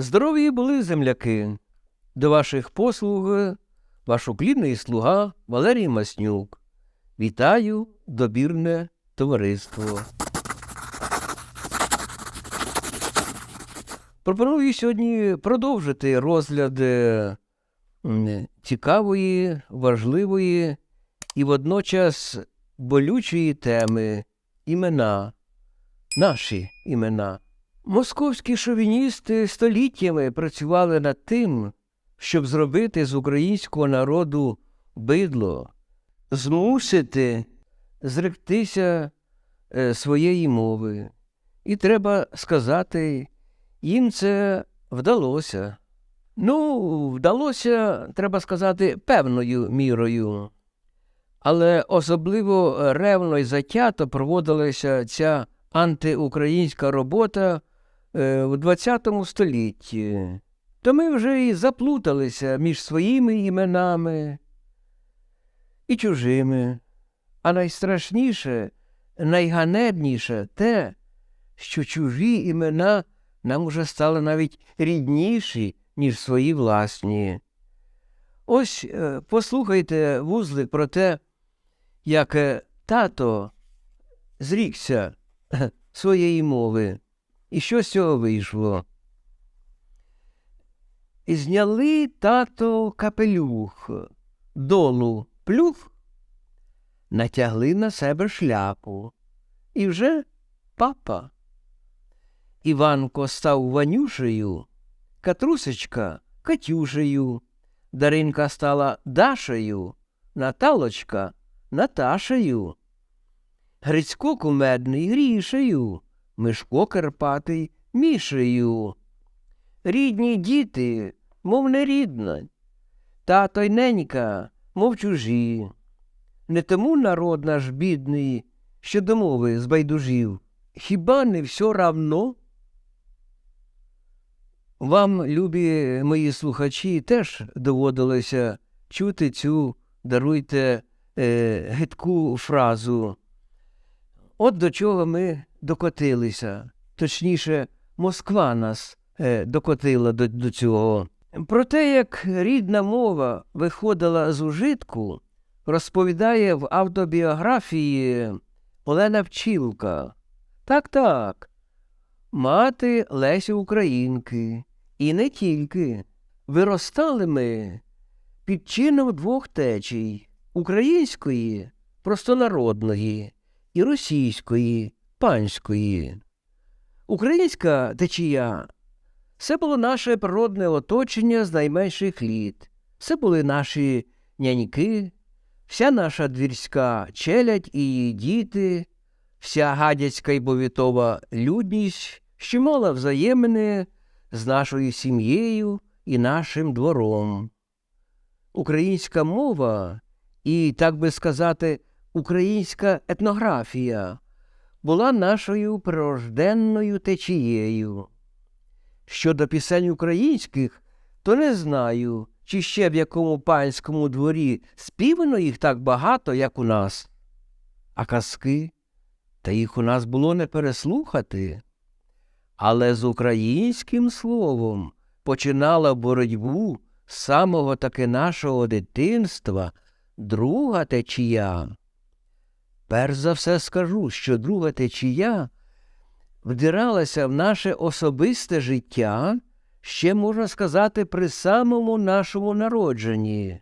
Здорові були земляки. До ваших послуг ваш уклінний слуга Валерій Маснюк. Вітаю, добірне товариство. Пропоную сьогодні продовжити розгляд е, цікавої, важливої і водночас болючої теми імена, наші імена. Московські шовіністи століттями працювали над тим, щоб зробити з українського народу бидло, змусити зректися е, своєї мови. І треба сказати, їм це вдалося. Ну, вдалося, треба сказати, певною мірою. Але особливо ревно і затято проводилася ця антиукраїнська робота в ХХ столітті. То ми вже і заплуталися між своїми іменами і чужими. А найстрашніше, найганебніше те, що чужі імена нам уже стали навіть рідніші, ніж свої власні. Ось е, послухайте вузлик про те, як е, тато зрікся своєї мови. І що з цього вийшло? І зняли тато капелюх, долу плюх, натягли на себе шляпу. І вже папа. Іванко став Ванюшею, Катрусечка Катюшею, Даринка стала Дашею, Наталочка Наташею, Грицько кумедний Грішею, Мишко Карпатий Мішею. Рідні діти, мов не рідна, тато й ненька, мов чужі. Не тому народ наш бідний, що до мови збайдужів. Хіба не все равно? Вам, любі мої слухачі, теж доводилося чути цю, даруйте, е, гидку фразу. От до чого ми докотилися, точніше, Москва нас е, докотила до, до цього. Про те, як рідна мова виходила з ужитку, розповідає в автобіографії Олена Пчілка. Так, так. Мати Лесі Українки. І не тільки. Виростали ми під чином двох течій української, простонародної, і російської, панської. Українська течія це було наше природне оточення з найменших літ. Це були наші няньки, вся наша двірська челядь і її діти, вся гадяцька й повітова людність, що мала взаємини з нашою сім'єю і нашим двором. Українська мова і, так би сказати, українська етнографія була нашою прирожденною течією. Щодо пісень українських, то не знаю, чи ще в якому панському дворі співано їх так багато, як у нас. А казки, та їх у нас було не переслухати. Але з українським словом починала боротьбу з самого таки нашого дитинства друга течія. Перш за все скажу, що друга течія вдиралася в наше особисте життя, ще можна сказати, при самому нашому народженні,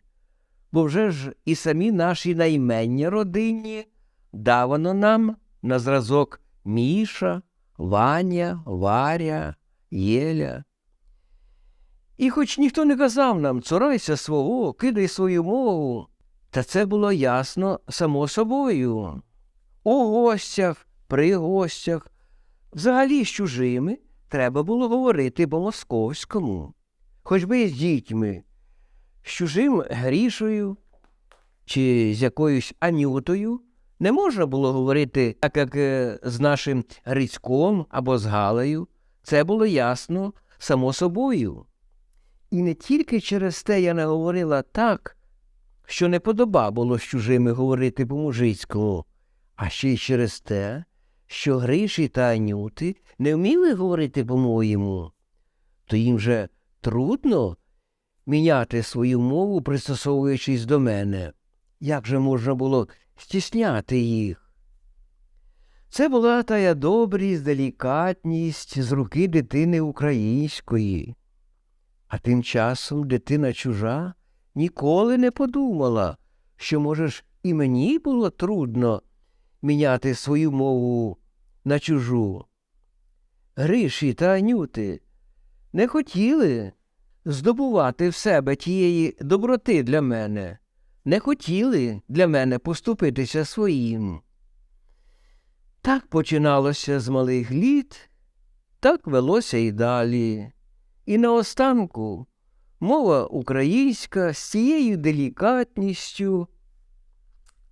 бо вже ж і самі наші наймення родинні давано нам на зразок Міша, Ваня, Варя, Єля. І хоч ніхто не казав нам цурайся свого, кидай свою мову, та це було ясно само собою. У гостях, при гостях, взагалі з чужими треба було говорити по-московському, хоч би з дітьми, з чужим грішою чи з якоюсь анютою не можна було говорити так, як е, з нашим Грицьком або з Галею. Це було ясно само собою. І не тільки через те я не говорила так, що не подоба було з чужими говорити по-мужицькому, а ще й через те, що Гриші та Анюти не вміли говорити по-моєму. то їм же трудно міняти свою мову, пристосовуючись до мене. Як же можна було стісняти їх? Це була тая добрість, делікатність з руки дитини української. А тим часом дитина чужа ніколи не подумала, що, може ж, і мені було трудно міняти свою мову на чужу. Гриші та Анюти не хотіли здобувати в себе тієї доброти для мене, не хотіли для мене поступитися своїм. Так починалося з малих літ, так велося і далі. І наостанку мова українська з цією делікатністю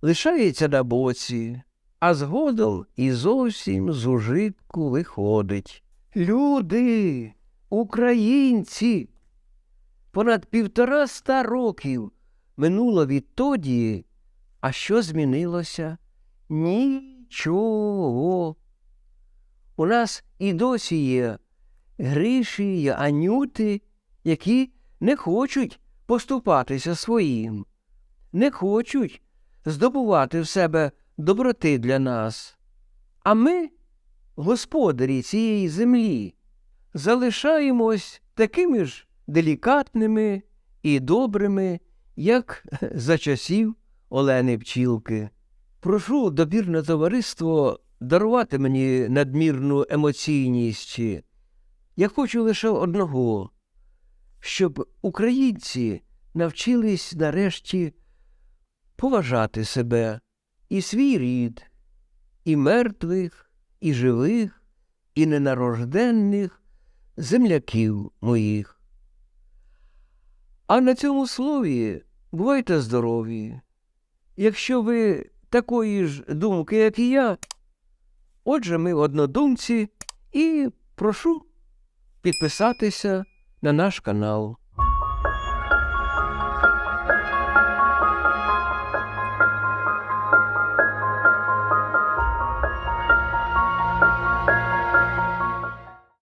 лишається на боці, а згодом і зовсім з ужитку виходить. Люди, українці, понад півтора ста років минуло відтоді, а що змінилося? Нічого. У нас і досі є Гриші й Анюти, які не хочуть поступатися своїм, не хочуть здобувати в себе доброти для нас. А ми, господарі цієї землі, залишаємось такими ж делікатними і добрими, як за часів Олени Пчілки. Прошу добірне товариство дарувати мені надмірну емоційність. Я хочу лише одного, щоб українці навчились нарешті поважати себе і свій рід, і мертвих, і живих, і ненарожденних земляків моїх. А на цьому слові бувайте здорові. Якщо ви такої ж думки, як і я, отже, ми однодумці, і прошу підписатися на наш канал.